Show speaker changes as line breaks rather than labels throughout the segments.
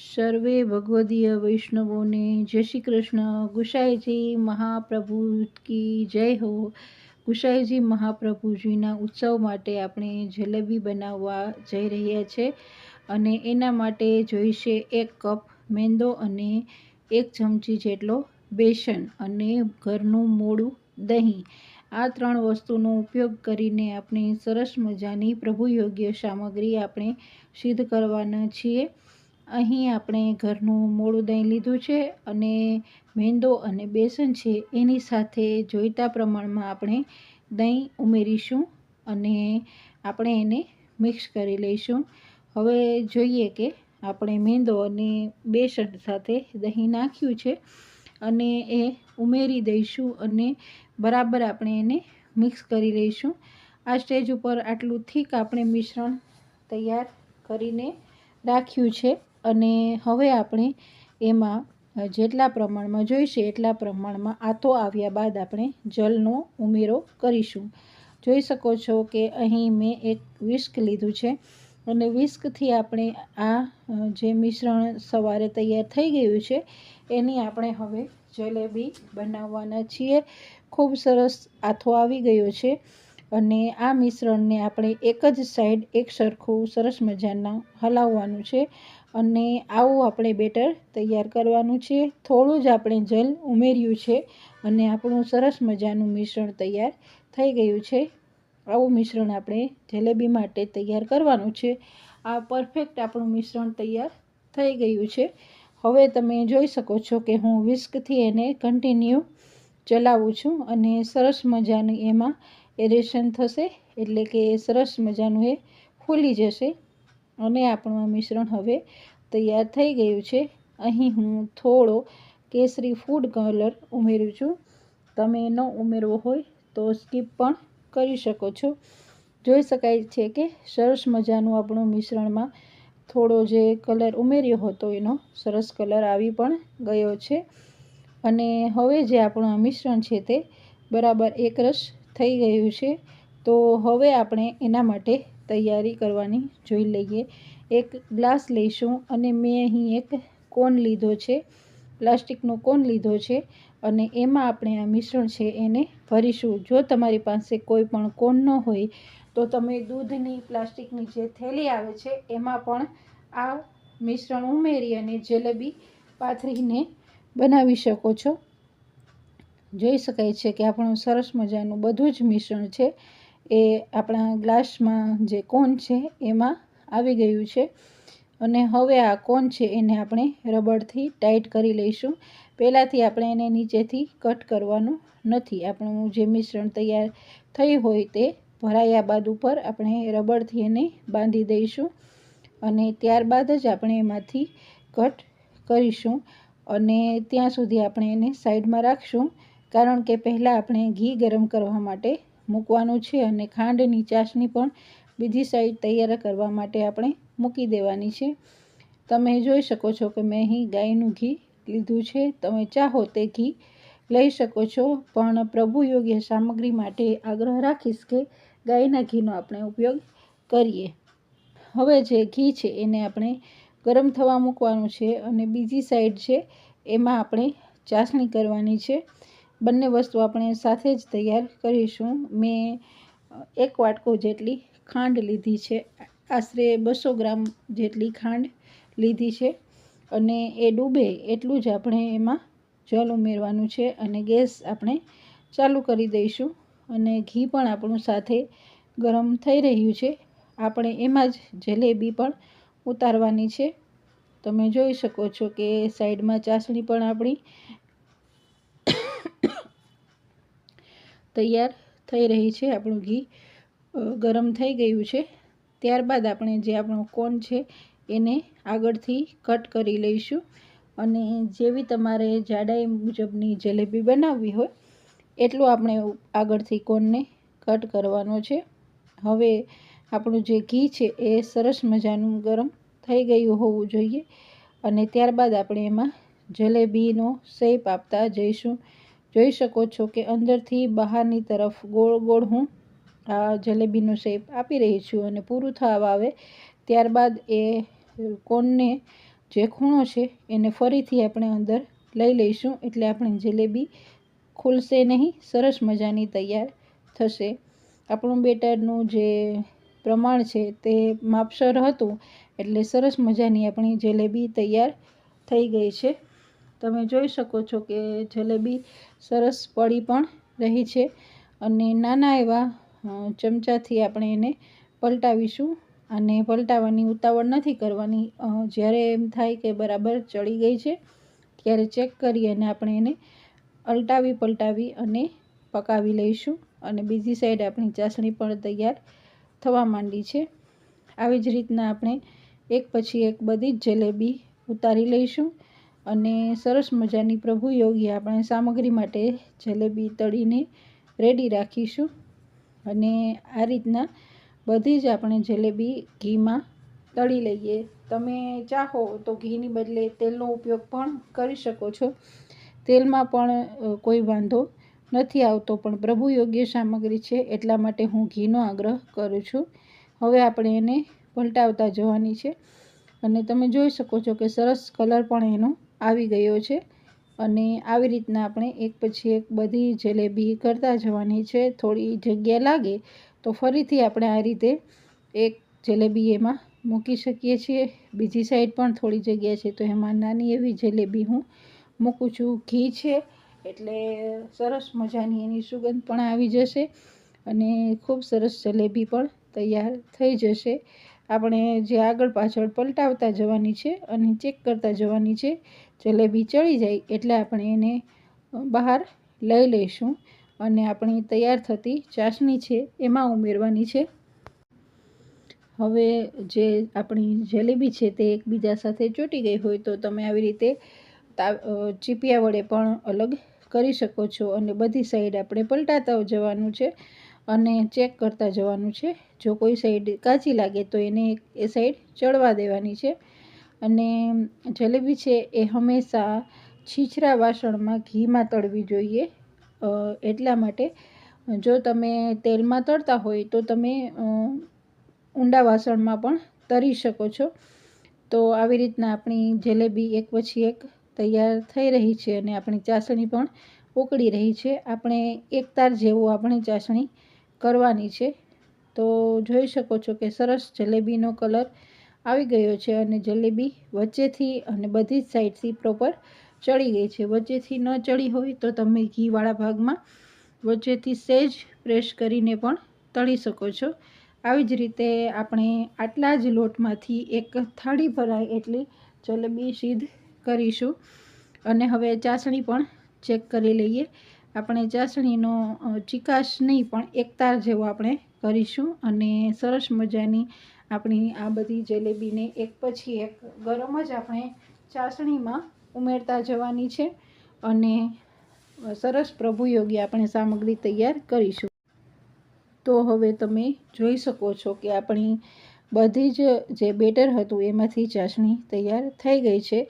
સર્વે ભગવદીય વૈષ્ણવોને જય શ્રી કૃષ્ણ ગુસાઈજી મહાપ્રભુ કી જય હો ગુસાઈજી મહાપ્રભુજીના ઉત્સવ માટે આપણે જલેબી બનાવવા જઈ રહ્યા છે અને એના માટે જોઈશે એક કપ મેંદો અને એક ચમચી જેટલો બેસન અને ઘરનું મોડું દહીં. આ ત્રણ વસ્તુનો ઉપયોગ કરીને આપણે સરસ મજાની પ્રભુ યોગ્ય સામગ્રી આપણે સિદ્ધ કરવાના છીએ. અહીં આપણે ઘરનું મોળું દહીં લીધું છે અને મેંદો અને બેસન છે એની સાથે જોઈતા પ્રમાણમાં આપણે દહીં ઉમેરીશું અને આપણે એને મિક્સ કરી લઈશું. હવે જોઈએ કે આપણે મેંદો અને બેસન સાથે દહીં નાખ્યું છે અને એ ઉમેરી દઈશું અને બરાબર આપણે એને મિક્સ કરી લઈશું. આ સ્ટેજ ઉપર આટલું થીક આપણે મિશ્રણ તૈયાર કરીને રાખ્યું છે. અને હવે આપણે એમાં જેટલા પ્રમાણમાં જોઈશે એટલા પ્રમાણમાં આથો આવ્યા બાદ આપણે જલનો ઉમેરો કરીશું. જોઈ શકો છો કે અહીં મેં એક વિસ્ક લીધું છે અને વિસ્કથી આપણે આ જે મિશ્રણ સવારે તૈયાર થઈ ગયું છે એની આપણે હવે જલેબી બનાવવાના છીએ. ખૂબ સરસ આથો આવી ગયો છે અને આ મિશ્રણને આપણે એક જ સાઈડ એક સરખું સરસ મજાના હલાવવાનું છે. અને આવું આપણે બેટર તૈયાર કરવાનું છે. થોડું જ આપણે જલ ઉમેર્યું છે અને આપણું સરસ મજાનું મિશ્રણ તૈયાર થઈ ગયું છે. આવું મિશ્રણ આપણે જલેબી માટે તૈયાર કરવાનું છે. આ પરફેક્ટ આપણું મિશ્રણ તૈયાર થઈ ગયું છે. હવે તમે જોઈ શકો છો કે હું વિસ્કથી એને કન્ટિન્યુ ચલાવું છું અને સરસ મજાનું એમાં એરેશન થશે એટલે કે સરસ મજાનું એ ફૂલી જશે. અને આપણું મિશ્રણ હવે તૈયાર થઈ ગયું છે. અહીં હું થોડો કેસરી ફૂડ કલર ઉમેરું છું. તમે ન ઉમેરવો હોય તો સ્કીપ પણ કરી શકો છો. જોઈ શકાય છે કે સરસ મજાનું આપણું મિશ્રણમાં થોડો જે કલર ઉમેર્યો હતો એનો સરસ કલર આવી પણ ગયો છે. અને હવે જે આપણું મિશ્રણ છે તે બરાબર એકરસ થઈ ગયું છે. તો હવે આપણે એના માટે તૈયારી કરવાની જોઈ લઈએ. એક ગ્લાસ લઈશું અને મેં અહીં એક કોન લીધો છે. પ્લાસ્ટિકનો કોન લીધો છે અને એમાં આપણે આ મિશ્રણ છે એને ભરીશું. જો તમારી પાસે કોઈ પણ કોન ન હોય તો તમે દૂધની, પ્લાસ્ટિકની જે થેલી આવે છે એમાં પણ આ મિશ્રણ ઉમેરી અને જલેબી પાથરીને બનાવી શકો છો. જોઈ શકાય છે કે આપણું સરસ મજાનું બધું જ મિશ્રણ છે. એ આપણા ગ્લાસમાં જે કોન છે એમાં આવી ગયું છે. અને હવે આ કોન છે એને આપણે રબડથી ટાઈટ કરી લઈશું. પહેલાંથી આપણે એને નીચેથી કટ કરવાનું નથી. આપણું જે મિશ્રણ તૈયાર થયું હોય તે ભરાયા બાદ ઉપર આપણે રબડથી એને બાંધી દઈશું. અને ત્યારબાદ જ આપણે એમાંથી કટ કરીશું. અને ત્યાં સુધી આપણે એને સાઈડમાં રાખશું. કારણ કે પહેલાં આપણે ઘી ગરમ કરવા માટે મૂકવાનું છે અને ખાંડની ચાસણી પણ બીજી સાઈડ તૈયાર કરવા માટે આપણે મૂકી દેવાની છે. તમે જોઈ શકો છો કે મેં અહીં ગાયનું ઘી લીધું છે. તમે ચાહો તે ઘી લઈ શકો છો, પણ પ્રભુ યોગ્ય સામગ્રી માટે આગ્રહ રાખીશ કે ગાયના ઘીનો આપણે ઉપયોગ કરીએ. હવે જે ઘી છે એને આપણે ગરમ થવા મૂકવાનું છે અને બીજી સાઈડ છે એમાં આપણે ચાસણી કરવાની છે. બંને વસ્તુ આપણે સાથે જ તૈયાર કરીશું. મેં એક વાટકો જેટલી ખાંડ લીધી છે. આશરે બસો ગ્રામ જેટલી ખાંડ લીધી છે અને એ ડૂબે એટલું જ આપણે એમાં જલ ઉમેરવાનું છે અને ગેસ આપણે ચાલુ કરી દઈશું અને ઘી પણ આપણું સાથે ગરમ થઈ રહ્યું છે. આપણે એમાં જ જલેબી પણ ઉતારવાની છે. તમે જોઈ શકો છો કે સાઈડમાં ચાસણી પણ આપણી તૈયાર થઈ રહી છે આપણું ઘી. ગરમ થઈ ગયું છે. ત્યારબાદ આપણે જે આપણો કોન છે એને આગળથી કટ કરી લઈશું. અને જેવી તમારે જાડાઈ મુજબની જલેબી બનાવવી હોય, એટલું આપણે આગળથી કોનને કટ કરવાનો છે. હવે આપણું જે ઘી છે એ સરસ મજાનું ગરમ થઈ ગયું હોવું જોઈએ. અને ત્યારબાદ આપણે એમાં જલેબીનો શેપ આપતા જઈશું. જોઈ શકો છો કે અંદરથી બહારની તરફ ગોળ ગોળ હું આ જલેબીનો શેપ આપી રહી છું અને પૂરું થવા આવે ત્યારબાદ એ કોનને જે ખૂણો છે એને ફરીથી આપણે અંદર લઈ લઈશું એટલે આપણી જલેબી ખુલશે નહીં, સરસ મજાની તૈયાર થશે. આપણું બેટરનું જે પ્રમાણ છે તે માપસર હતું એટલે સરસ મજાની આપણી જલેબી તૈયાર થઈ ગઈ છે. તમે જોઈ શકો છો કે જલેબી સરસ પડી પણ રહી છે અને નાના એવા ચમચાથી આપણે એને પલટાવીશું અને પલટાવવાની ઉતાવળ નથી કરવાની. જ્યારે એમ થાય કે બરાબર ચડી ગઈ છે, ત્યારે ચેક કરી અને આપણે એને અલટાવી પલટાવી અને પકાવી લઈશું અને બીજી સાઈડ આપણી ચાસણી પણ તૈયાર થવા માંડી છે. આવી જ રીતના આપણે એક પછી એક બધી જ જલેબી ઉતારી લઈશું અને સરસ મજાની પ્રભુ યોગી આપણે સામગ્રી માટે જલેબી તળીને રેડી રાખીશું. અને આ રીતના બધી જ આપણે જલેબી ઘીમાં તળી લઈએ. તમે ચાહો તો ઘીની બદલે તેલનો ઉપયોગ પણ કરી શકો છો. તેલમાં પણ કોઈ વાંધો નથી આવતો, પણ પ્રભુ યોગ્ય સામગ્રી છે એટલા માટે હું ઘીનો આગ્રહ કરું છું. હવે આપણે એને પલટાવતા જવાની છે. અને તમે જોઈ શકો છો કે સરસ કલર પણ એનો આવી ગયો છે. અને આવી રીતના આપણે એક પછી એક બધી જલેબી કરતા જવાની છે. થોડી જગ્યા લાગે તો ફરીથી આપણે આ રીતે એક જલેબી એમાં મૂકી શકીએ છીએ. બીજી સાઈડ પણ થોડી જગ્યા છે તો એમાં નાની એવી જલેબી હું મૂકું છું. ઘી છે એટલે સરસ મજાની એની સુગંધ પણ આવી જશે અને ખૂબ સરસ જલેબી પણ તૈયાર થઈ જશે. આપણે જે આગળ પાછળ પલટાવતા જવાની છે અને ચેક કરતા જવાની છે, જલેબી ચડી જાય એટલે આપણે એને બહાર લઈ લઈશું અને આપણી તૈયાર થતી ચાસણી છે એમાં ઉમેરવાની છે. હવે જે આપણી જલેબી છે તે એકબીજા સાથે ચોંટી ગઈ હોય તો તમે આવી રીતે ચીપિયા વડે પણ અલગ કરી શકો છો અને બધી સાઈડ આપણે પલટાતા જવાનું છે. અને ચેક કરતા જવાનું છે. જો કોઈ સાઈડ કાચી લાગે તો એને એ સાઈડ ચડવા દેવાની છે. અને જલેબી છે એ હંમેશા છીછરા વાસણમાં ઘીમાં તળવી જોઈએ. એટલા માટે જો તમે તેલમાં તળતા હોય તો તમે ઊંડા વાસણમાં પણ તળી શકો છો. તો આવી રીતના આપણી જલેબી એક પછી એક તૈયાર થઈ રહી છે અને આપણી ચાસણી પણ ઉકળી રહી છે. આપણે એક તાર જેવું આપણે ચાસણી કરવાની છે. તો જોઈ શકો છો કે સરસ જલેબીનો કલર આવી ગયો છે અને જલેબી વચ્ચેથી અને બધી જ સાઈડથી પ્રોપર ચડી ગઈ છે. વચ્ચેથી ન ચડી હોય તો તમે ઘીવાળા ભાગમાં વચ્ચેથી સહેજ પ્રેસ કરીને પણ તળી શકો છો. આવી જ રીતે આપણે આટલા જ લોટમાંથી એક થાળી ભરાય એટલી જલેબી સિદ્ધ કરીશું. અને હવે ચાસણી પણ ચેક કરી લઈએ. આપણે ચાસણીનો ચિકાશ નહીં, પણ એકતાર જેવો આપણે કરીશું અને સરસ મજાની આપણી આ બધી જલેબીને એક પછી એક ગરમ જ આપણે ચાસણીમાં ઉમેરતા જવાની છે અને સરસ પ્રભુ યોગી આપણે સામગ્રી તૈયાર કરીશું. તો હવે તમે જોઈ શકો છો કે આપણી બધી જ જે બેટર હતું એમાંથી ચાસણી તૈયાર થઈ ગઈ છે.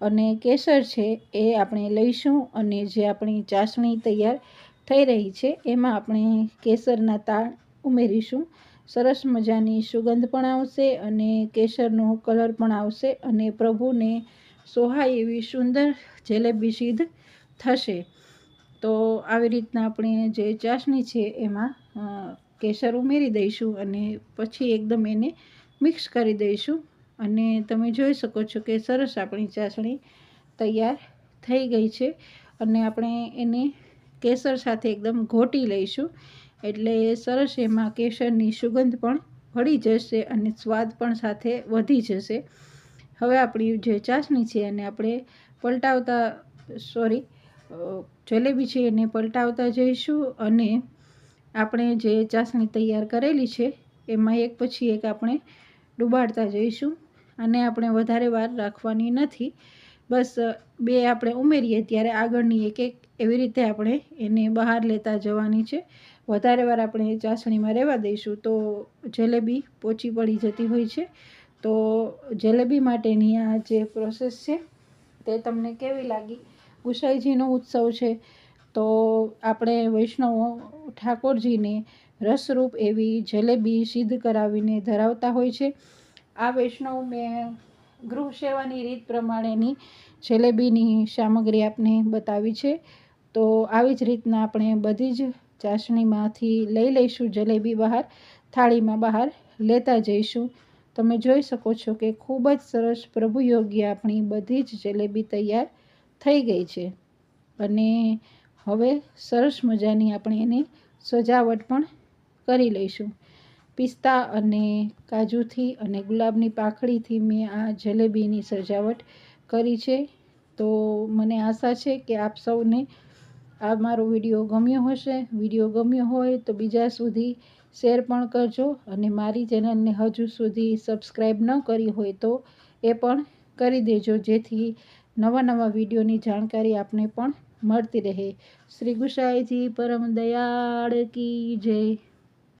અને કેસર છે એ આપણે લઈશું અને જે આપણી ચાસણી તૈયાર થઈ રહી છે, એમાં આપણે કેસરના તાળ ઉમેરીશું. સરસ મજાની સુગંધ પણ આવશે અને કેસરનો કલર પણ આવશે અને પ્રભુને સોહાય એવી સુંદર જલેબી સિદ્ધ થશે. તો આવી રીતના આપણે જે ચાસણી છે એમાં કેસર ઉમેરી દઈશું અને પછી એકદમ એને મિક્સ કરી દઈશું. અને તમે જોઈ શકો છો કે સરસ આપણી ચાસણી તૈયાર થઈ ગઈ છે અને આપણે એને કેસર સાથે એકદમ ઘોટી લઈશું એટલે સરસ એમાં કેસરની સુગંધ પણ વળી જશે અને સ્વાદ પણ સાથે વધી જશે. હવે આપણી જે ચાસણી છે એને આપણે પલટાવતા, સોરી જલેબી છે એને પલટાવતા જઈશું અને આપણે જે ચાસણી તૈયાર કરેલી છે એમાં એક પછી એક આપણે ડુબાડતા જઈશું. અને આપણે વધારે વાર રાખવાની નથી. બસ બે આપણે ઉમેરીએ, ત્યારે આગળની એક એક એવી રીતે આપણે એને બહાર લેતા જવાની છે. વધારે વાર આપણે ચાસણીમાં રહેવા દઈશું તો જલેબી પોચી પડી જતી હોય છે. તો જલેબી માટેની આ જે પ્રોસેસ છે, તે તમને કેવી લાગી? ગુસાઈજીનો ઉત્સવ છે. તો આપણે વૈષ્ણવો ઠાકોરજીને રસરૂપ એવી જલેબી સિદ્ધ કરાવીને ધરાવતા હોય છે. આ વૈષ્ણવ મેં ગૃહ સેવાની રીત પ્રમાણેની જલેબીની સામગ્રી આપને બતાવી છે. તો આવી જ રીતના આપણે બધી જ ચાસણીમાંથી લઈ લઈશું જલેબી બહાર, થાળીમાં બહાર લેતા જઈશું. તમે જોઈ શકો છો કે ખૂબ જ સરસ પ્રભુ યોગ્ય આપણી બધી જ જલેબી તૈયાર થઈ ગઈ છે. અને હવે સરસ મજાની આપણે એની સજાવટ પણ કરી લઈશું. પિસ્તા અને કાજુથી અને ગુલાબની પાંખડીથી મેં આ જલેબીની સજાવટ કરી છે. તો મને આશા છે કે આપ સૌને આ મારો વીડિયો ગમ્યો હશે. વીડિયો ગમ્યો હોય તો બીજા સુધી શેર પણ કરજો અને મારી ચેનલને હજુ સુધી સબસ્ક્રાઈબ ન કરી હોય તો એ પણ કરી દેજો. જેથી નવા નવા વિડીયોની જાણકારી આપને પણ મળતી રહે. શ્રી ગુસાઈજી પરમ દયાળ કી જય.